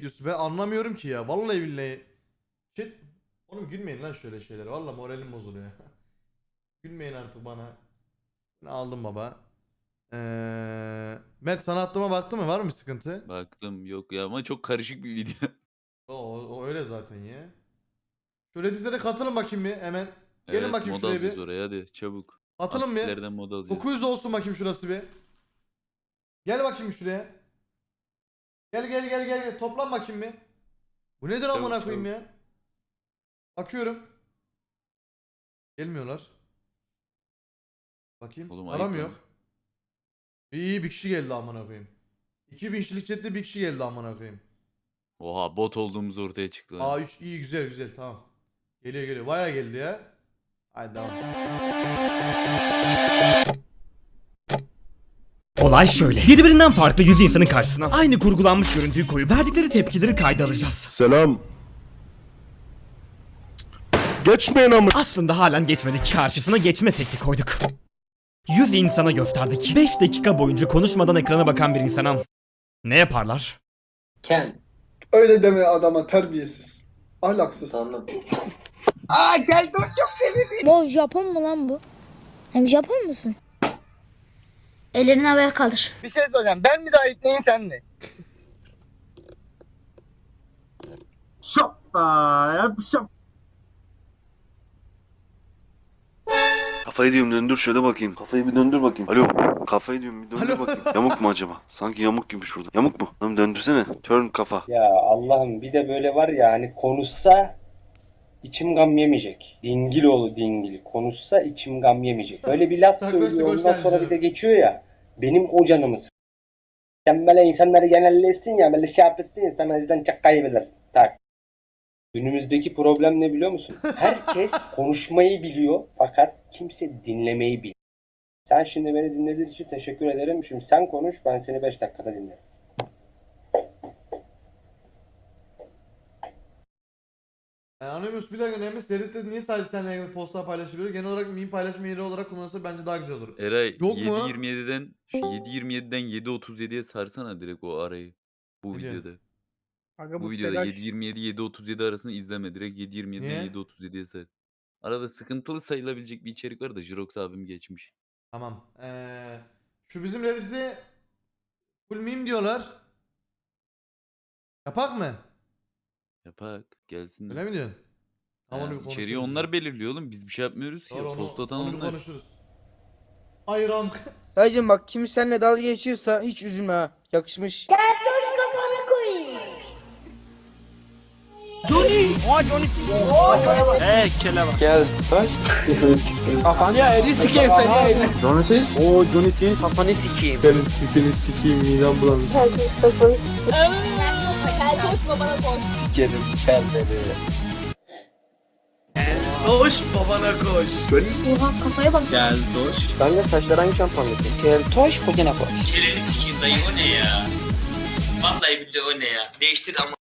bekliyorsun? Ben anlamıyorum ki ya. Vallahi billahi. Chat. Oğlum gülmeyin lan şöyle şeylere. Vallahi moralim bozuluyor. gülmeyin artık bana. Ne aldım baba. Ee, Mert sana attığıma baktın mı? Var mı bir sıkıntı? Baktım yok ya ama çok karışık bir video. O, o, öyle zaten ya. Şu Reddit'e de katılın bakayım bir hemen. Gelin evet, bakayım mod şuraya bir. oraya hadi çabuk. Katılın bir. Mod alacağız. 900 olsun bakayım şurası bir. Gel bakayım şuraya. Gel gel gel gel gel. Toplan bakayım bir. Bu nedir amına koyayım ya? Bakıyorum. Gelmiyorlar. Bakayım. Oğlum, ayıp yok? lan. İyi iyi bir kişi geldi amına koyayım. 2000 kişilik chatte bir kişi geldi amına koyayım. Oha bot olduğumuz ortaya çıktı. lan. Aa 3 iyi güzel güzel tamam. Geliyor geliyor. Baya geldi ya. Hadi devam. Olay şöyle. Birbirinden farklı yüz insanın karşısına aynı kurgulanmış görüntüyü koyup verdikleri tepkileri kayda alacağız. Selam. Geçmeyin ama. Aslında halen geçmedik. Karşısına geçme efekti koyduk. 100 insana gösterdik. 5 dakika boyunca konuşmadan ekrana bakan bir insana ne yaparlar? Ken. Öyle deme adama terbiyesiz. Ahlaksız. Tamam. Bu Japon mu lan bu? Hem Japon musun? Ellerini havaya kaldır. Bir şey soracağım. Ben mi daha ipneyim sen mi? Kafayı diyorum döndür şöyle bakayım. Kafayı bir döndür bakayım. Alo. Kafayı diyorum bir döndür Alo. bakayım. Yamuk mu acaba? Sanki yamuk gibi şurada. Yamuk mu? Lan döndürsene. Turn kafa. Ya Allah'ım bir de böyle var ya hani konuşsa içim gam yemeyecek. Dingil oğlu dingil. Konuşsa içim gam yemeyecek. Böyle bir laf söylüyor ondan sonra bir de geçiyor ya. Benim o canımı sık- Sen böyle insanları genellesin ya böyle şey yapırsın ya sen o yüzden çok kaybedersin. Tak. Günümüzdeki problem ne biliyor musun? Herkes konuşmayı biliyor fakat kimse dinlemeyi bilmiyor. Sen şimdi beni dinlediğin için teşekkür ederim. Şimdi sen konuş ben seni 5 dakikada dinlerim. E, Anonymous bir dakika önemli. Reddit'te niye sadece seninle ilgili postlar paylaşılıyor? Genel olarak meme paylaşma yeri olarak kullanılsa bence daha güzel olur. Eray Yok mu? 7.27'den şu 7.27'den 7.37'ye sarsana direkt o arayı. Bu Ne diyorsun? videoda. Bu videoda 7.27 7.37 arasını izleme. Direkt 7.27'den Niye? 7.37'ye sar. Arada sıkıntılı sayılabilecek bir içerik var da Jirox abim geçmiş. Tamam. Ee, şu bizim Reddit'e full meme diyorlar. Yapak mı? Yapak gelsin. Öyle mi diyorsun? Tamam, onu bir içeriği konuşuruz. onlar belirliyor oğlum. Biz bir şey yapmıyoruz ki. Doğru, onu, Post atan onu bir onlar. konuşuruz. Hayır am. Dayıcım bak kim seninle dalga geçiyorsa hiç üzülme ha. Yakışmış. Keltoş kafanı koyayım. Gel. Baş. Kafanı ya eri sikeyim seni ya eri. Johnny Sins? Oo Johnny Sins. Kafanı sikeyim. Benim tipini sikeyim midem bulanır. Keltoş kafanı Keltoş babana koy. Sikerim kendini. Koş babana koş. Oha kafaya bak. Ben de saçları hangi şampuanla Keltoş kocana koy. Çeneni sikeyim dayı o ne ya? Vallahi billahi o ne ya? Değiştir ama.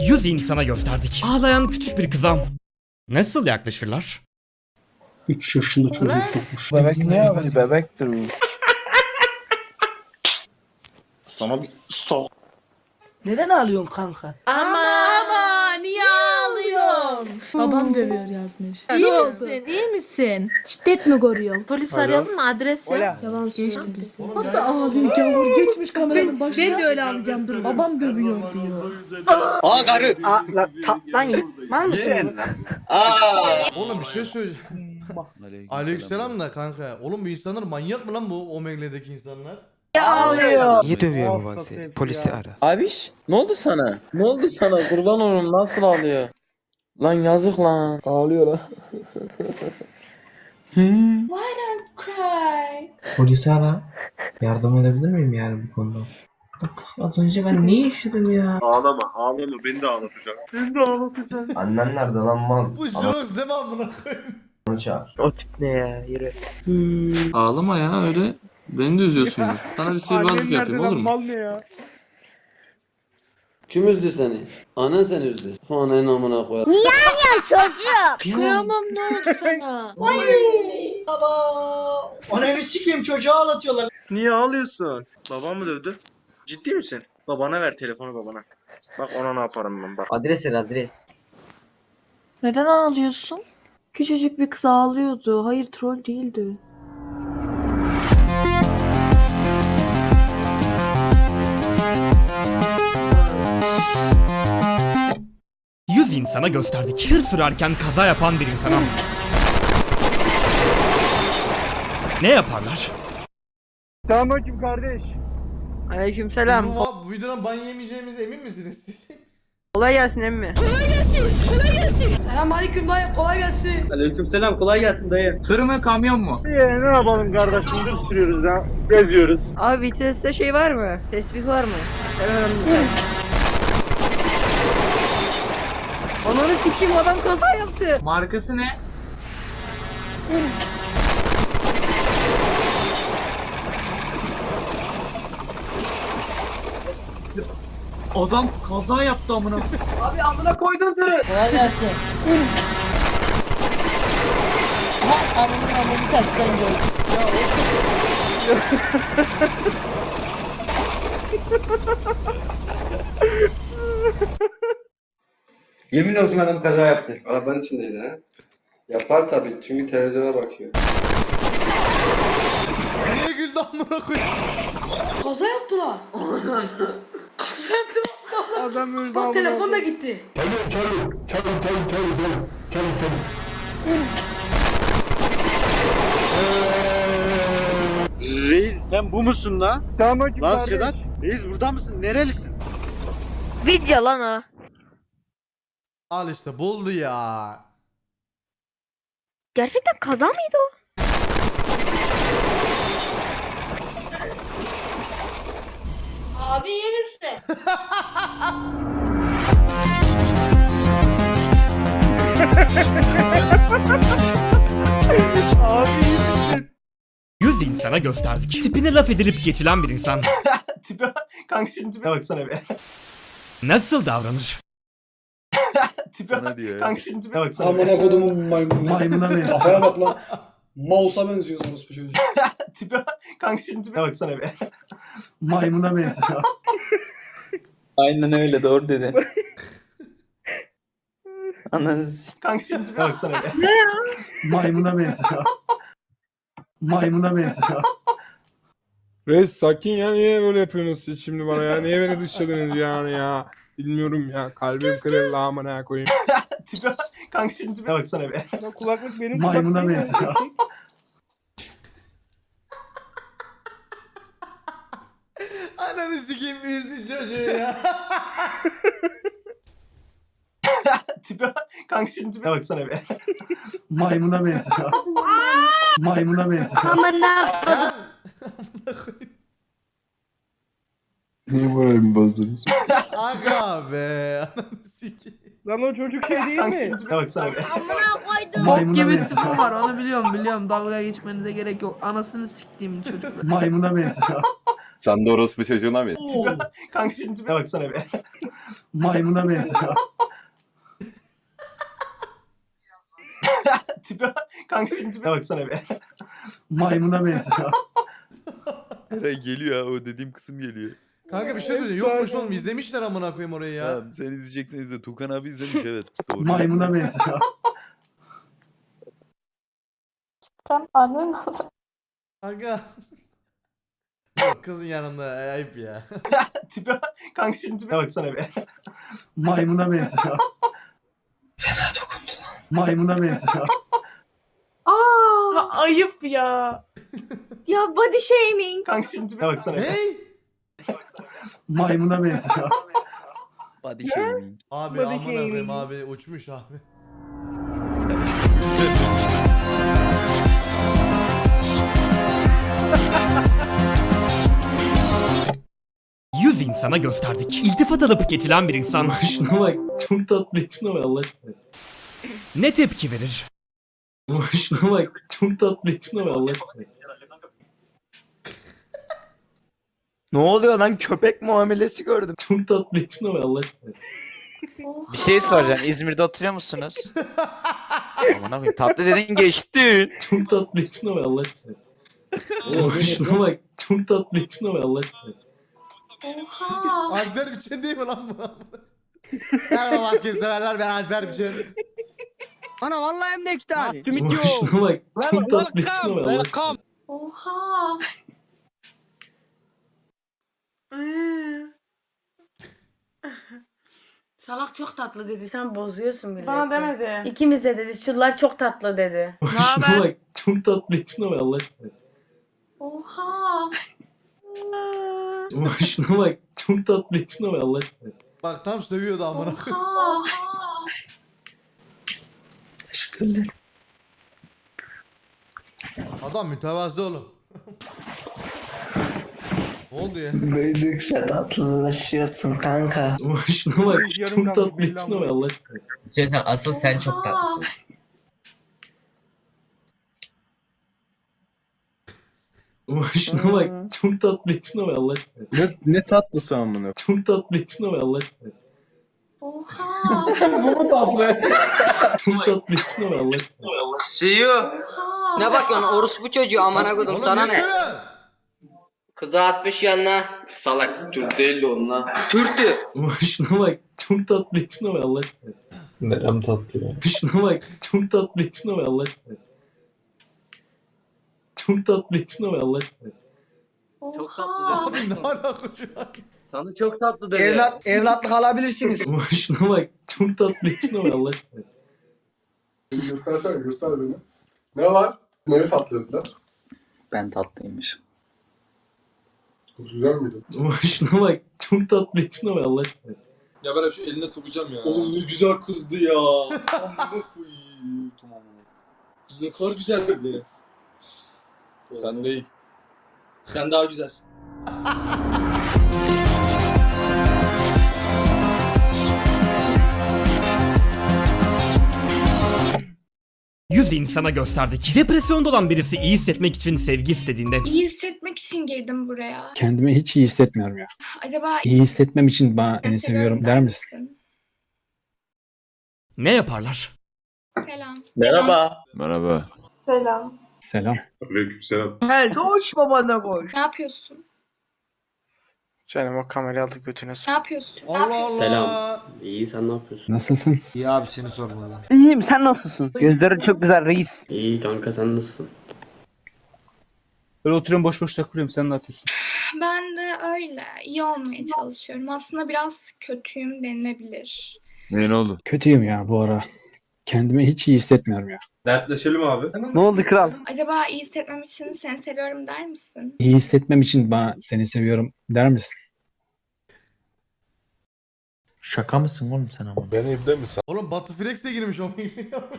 Yüz insana gösterdik. Ağlayan küçük bir kızam. Nasıl yaklaşırlar? 3 yaşında çocuğu sokmuş. Bebek ne ya? Bebektir bu. Sana bir sok. Neden ağlıyorsun kanka? Ama ama? Babam dövüyor yazmış. İyi Ne oldu? misin? İyi misin? Şiddet mi görüyorsun? Polis arayalım mı? Adres yap. Yalan geçti bizi. Nasıl ağlıyor gavur geçmiş kameranın başına. Ben de öyle ağlayacağım dur. Babam dövüyor diyor. Aa karı. Aa lan ta, lan mal mısın? Oğlum bir şey söyleyeceğim. Aleykümselam da kanka. Oğlum bu insanlar manyak mı lan bu Omegle'deki insanlar? Ağlıyor. Niye dövüyor bu seni? Polisi ara. Abiş ne oldu sana? Ne oldu sana? Kurban olurum nasıl ağlıyor? Lan yazık lan. Ağlıyor lan. Cry. Polisi ara. Yardım edebilir miyim yani bu konuda? Az önce ben ne yaşadım ya? Ağlama ağlama beni de ağlatacak. Annen nerede lan mal? Bu Jirox değil mi amına koyayım? Onu çağır. O tip ne ya? Yürü. Ağlama ya öyle. Beni de üzüyorsun. Sana bir sihirbazlık yapayım olur mu? ne ya? Kim üzdü seni? Anan seni üzdü. Ananın amına koyar. Çocuğum. Kıyamam ne oldu sana? Ananı sikeyim çocuğu ağlatıyorlar. Niye ağlıyorsun? Babam mı dövdü? Ciddi misin? Babana ver telefonu babana. Bak ona ne yaparım ben bak. Adres ver adres. Neden ağlıyorsun? Küçücük bir kız ağlıyordu. Hayır troll değildi. İnsana gösterdik. Tır sürerken kaza yapan bir insana. Ne yaparlar? Selamünaleyküm kardeş. Aleykümselam. Bu, bu videodan ban yemeyeceğimize emin misiniz? Kolay gelsin emmi. Selamünaleyküm dayı kolay gelsin. Aleykümselam kolay gelsin dayı. Tır mı kamyon mu? Ee, ne yapalım kardeşim? Dur sürüyoruz ya. Geziyoruz. Abi viteste şey var mı? Tesbih var mı? Ananı sikeyim adam kaza yaptı. Markası ne? Adam kaza yaptı amına. Abi amına koydun tırı. Kolay gelsin. Ama ananın amını tersten gördüm. Yemin olsun adam kaza yaptı. Arabanın içindeydi ha. Yapar tabii çünkü televizyona bakıyor. Niye güldü amına koyayım? Kaza yaptılar. Kaza yaptılar. Adam öldü Bak telefon da gitti. Reis sen bu musun lan? Selamünaleyküm lan Sedat. Reis burada mısın? Nerelisin? Video lan o. Al işte buldu ya. Gerçekten kaza mıydı o? Abi iyi misin? Yüz insana gösterdik. Tipine laf edilip geçilen bir insan. Tipe kanka şimdi tipe baksana be. Nasıl davranır? Tipe Sana diyor ya. kanka şimdi tipe baksana be. kodumun maymunu. Maymuna benziyor. Kafaya bak lan. Mouse'a benziyor orospu çocuğu. Tipe kanka şimdi tipe baksana be. Maymuna benziyor. Aynen öyle doğru dedi. Ananız. Kanka şimdi tipe baksana be. Maymuna benziyor. Maymuna benziyor. Reis sakin ya niye böyle yapıyorsunuz siz şimdi bana ya? Niye beni dışladınız yani ya? Bilmiyorum ya. Kalbim kırıldı amına koyayım. tipe kanka şimdi tipe baksana be. Kulaklık benim Maymuna benziyor. Ananı sikeyim üzdü çocuğu ya. tipe kanka şimdi tipe baksana be. Maymuna benziyor. Maymuna benziyor. Aman ne Amına koyayım. Niye moralimi bozdunuz? Aga be. Ananı sikeyim. Lan o çocuk şey değil tipe baksana be. Amına koydum. Maymuna benziyor. var onu biliyorum biliyorum. Dalga geçmenize gerek yok. Anasını siktiğim çocuklar. Maymuna benziyor. Sen de orospu çocuğuna mı? Kanka şimdi tipe baksana be. Maymuna benziyor. tipe kanka şimdi tipe baksana be. Maymuna benziyor. Eray geliyor ha o dediğim kısım geliyor. Kanka bir şey söyleyeceğim. Yokmuş oğlum izlemişler amına koyayım orayı ya. Tamam sen izleyeceksen izle. Tukan abi izlemiş evet. Doğru. Maymuna benziyor. Sen annen nasıl? Aga. Yok kızın yanında e, ayıp ya. tipe kanka şimdi tipe baksana be. Maymuna benziyor. Fena dokundu. Maymuna benziyor. Aa, ayıp ya. ya body shaming. Kanka şimdi tipe baksana be. ne? Maymuna benziyor. Body shaming. Abi Body amına koyayım shaming. abi uçmuş abi. Yüz insana gösterdik. İltifat alıp geçilen bir insan. Şuna bak çok tatlı şuna bak Allah aşkına. Ne tepki verir? Şuna bak çok tatlı şuna bak Allah aşkına. Ne oluyor lan köpek muamelesi gördüm. Çok tatlı şuna bak Allah aşkına. Bir şey soracağım. İzmir'de oturuyor musunuz? Aman abi tatlı dedin geçtin. Çok tatlı şuna bak Allah aşkına. Şuna bak. Çok tatlı şuna bak Allah aşkına. Oha. Alper Biçen değil mi lan bu? Merhaba basket severler ben Alper Biçen. Ana vallahi hem de iki tane. Şuna bak. Çok tatlı şuna bak Allah aşkına. Oha. Salak çok tatlı dedi. Sen bozuyorsun milleti. Bana demedi. İkimiz de dedi. Şunlar çok tatlı dedi. Şuna bak. Çok tatlı şuna bak Allah aşkına. Oha. Şuna bak. Çok tatlı şuna bak Allah aşkına. Bak tam sövüyordu amına. Oha. Teşekkürler. Adam mütevazı oğlum. Ne oldu ya? Büyüdükçe tatlılaşıyorsun kanka. Şuna bak. Çok tatlı şuna bak Allah aşkına. Asıl sen çok tatlısın. Şuna bak. Çok tatlı şuna bak Allah aşkına. Ne, ne tatlısı amına. Çok tatlı şuna bak Allah aşkına. Oha. Bu mu tatlı? Çok tatlı şuna bak Allah aşkına. Ne bakıyorsun orospu çocuğu amına kodum Oğlum sana ne sövüyorsun? Kıza atmış yanına. Salak Türk değil de onunla. Türktü. Şuna bak. Çok tatlı şuna bak Allah aşkına. Nerem tatlı ya. Şuna bak. Çok tatlı şuna bak Allah aşkına. Çok tatlı şuna bak Allah aşkına. Oha. Abi ne alaka şu an? Sana çok tatlı dedi. Evlat, evlatlık alabilirsiniz. Şuna bak. Çok tatlı şuna bak Allah aşkına. Göstersene göster beni. Ne var? Neye tatlı dediler? Ben tatlıymış. Kız güzel miydi? Şuna bak. Çok tatlı şuna bak Allah aşkına. Ya ben şu eline sokacağım ya. Oğlum ne güzel kızdı ya. Amına koyayım. Tamam. ne kadar güzel dedi. Sen değil. Sen daha güzelsin. Yüz insana gösterdik. Depresyonda olan birisi iyi hissetmek için sevgi istediğinde İyi hissetmek için girdim buraya. Kendimi hiç iyi hissetmiyorum ya. Acaba İyi hissetmem için bana seni seviyorum der misin? ne yaparlar? Selam. Merhaba. Merhaba. Selam. Selam. Aleykümselam. He koş babana koş. Ne yapıyorsun? Canım o kamerayı aldı götüne Ne yapıyorsun? Allah Allah. İyi sen ne yapıyorsun? Nasılsın? İyi abi seni sormalı. İyiyim sen nasılsın? Gözlerin çok güzel reis. İyi kanka sen nasılsın? Böyle oturuyorum boş boş takılıyorum sen ne yapıyorsun? Ben de öyle. İyi olmaya çalışıyorum. Aslında biraz kötüyüm denilebilir. Ne oldu? Kötüyüm ya bu ara. Kendimi hiç iyi hissetmiyorum ya. Dertleşelim abi. Ne oldu kral? Acaba iyi hissetmem için seni seviyorum der misin? İyi hissetmem için bana seni seviyorum der misin? Şaka mısın oğlum sen ama? Ben evde mi Oğlum Batı Flex de girmiş o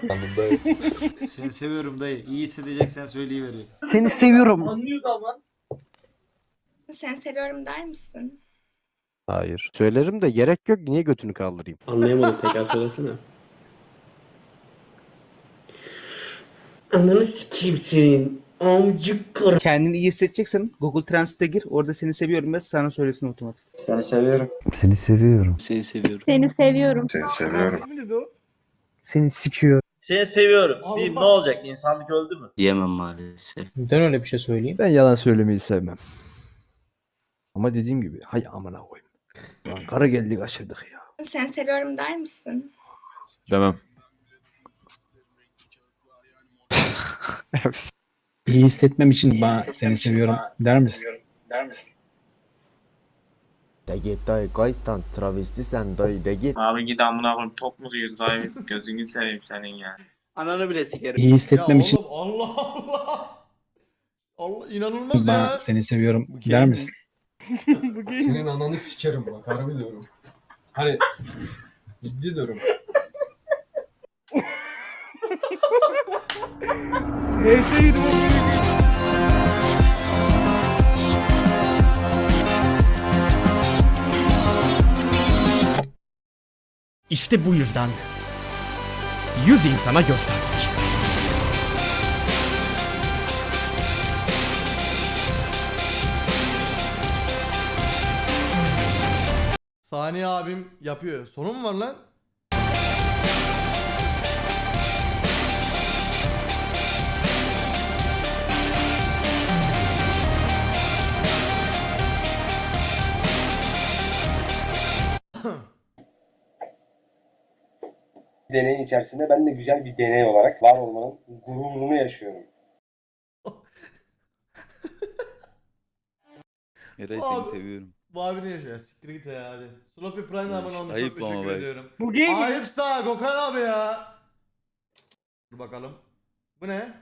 sandın dayı? Seni seviyorum dayı. İyi hissedeceksen söyleyivereyim. Seni seviyorum. Anlıyordu ama. Seni seviyorum der misin? Hayır. Söylerim de gerek yok. Niye götünü kaldırayım? Anlayamadım tekrar söylesene. Ananı sikeyim senin. Amcık kır. Kendini iyi hissedeceksen Google Translate'e gir. Orada seni seviyorum ve sana söylesin otomatik. Seni seviyorum. Seni seviyorum. Seni seviyorum. Seni seviyorum. Seni seviyorum. Seni sikiyor. Seni seviyorum. Diyeyim ne olacak? İnsanlık öldü mü? Diyemem maalesef. Neden öyle bir şey söyleyeyim? Ben yalan söylemeyi sevmem. Ama dediğim gibi hay amına koyayım. Lan kara geldik aşırdık ya. Seni seviyorum der misin? Demem. İyi hissetmem için bana seni seviyorum der misin? De git dayı kaystan travesti sen dayı de git. Abi git amına koyayım top mu diyoruz abi? Gözünü seveyim senin ya. Ananı bile sikerim. İyi Ya hissetmem için oğlum Allah Allah. Allah inanılmaz bana ya. seni seviyorum der misin? Senin ananı sikerim bak harbi diyorum. Hani ciddi diyorum. İşte bu yüzden yüz insana gösterdik. Saniye abim yapıyor. Sorun mu var lan? Deneyin içerisinde ben de güzel bir deney olarak var olmanın gururunu yaşıyorum. Eray Abi. seni seviyorum. Bu abi ne yaşıyor? Siktir git ya hadi. Sloppy Prime'le abone olmuş. Ayıp Çok ama teşekkür bak. ediyorum. Bu gay mi? Ayıp sağ Gökhan abi ya. Dur bakalım. Bu ne?